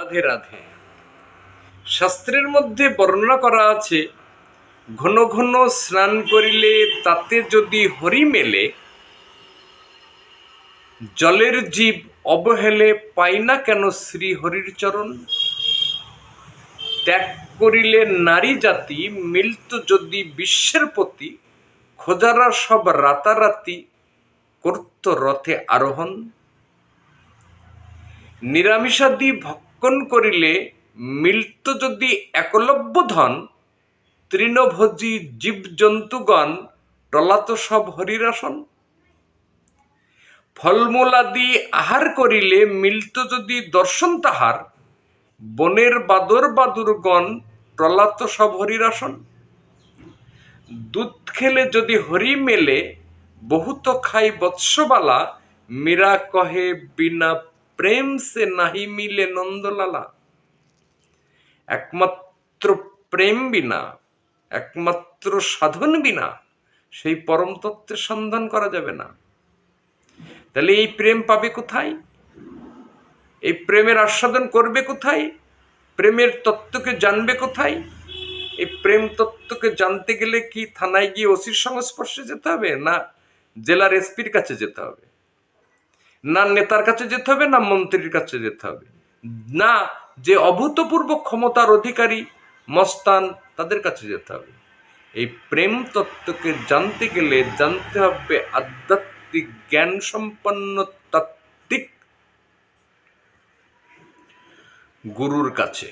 রাধে রাধে। শাস্ত্রের মধ্যে বর্ণনা করা আছে, ঘন ঘন স্নান করিলে তাতে যদি হরি মেলে, জলের জীব অবহেলে পাই না কেন শ্রী হরির চরণ? ত্যাগ করিলে নারী জাতি মিলত যদি বিশ্বের প্রতি, খোঁজারা সব রাতারাতি করত রথে আরোহণ? নিরামিষাদি ভক্ষণ করিলে মিলত যদি একলব্য ধন, তৃণভোজী জীবজন্তুগণ টলাত সব হরিরাসন। ফলমূলাদি আহার করিলে মিলত যদি দর্শন তাহার, বনের বাদর বাদুরগণ টলাত সব হরিরাসন। দুধ খেলে যদি হরি মেলে, বহুত খাই বৎসবালা, মীরা কহে বিনা প্রেম সে নাহি মিলে নন্দলালা। একমাত্র প্রেম বিনা, একমাত্র সাধন বিনা, সেই পরম তত্ত্বের সন্ধান করা যাবে না। তাহলে এই প্রেম পাবে কোথায়? এই প্রেমের আস্বাদন করবে কোথায়? প্রেমের তত্ত্বকে জানবে কোথায়? এই প্রেম তত্ত্বকে জানতে গেলে কি থানায় গিয়ে ওসির সংস্পর্শে যেতে হবে, না জেলার এসপির কাছে যেতে হবে? না নেতার কাছে যেতে হবে, না মন্ত্রীর কাছে যেতে হবে। না যে অভূতপূর্ব ক্ষমতার অধিকারী মস্তান তাদের কাছে যেতে হবে। এই প্রেম তত্ত্বকে জানতে গেলে জানতে হবে আধ্যাত্মিক জ্ঞান সম্পন্ন তাত্ত্বিক গুরুর কাছে।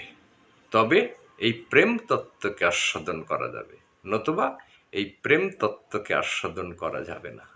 তবে এই প্রেম তত্ত্বকে আস্বাদন করা যাবে, নতুবা এই প্রেম তত্ত্বকে আস্বাদন করা যাবে না।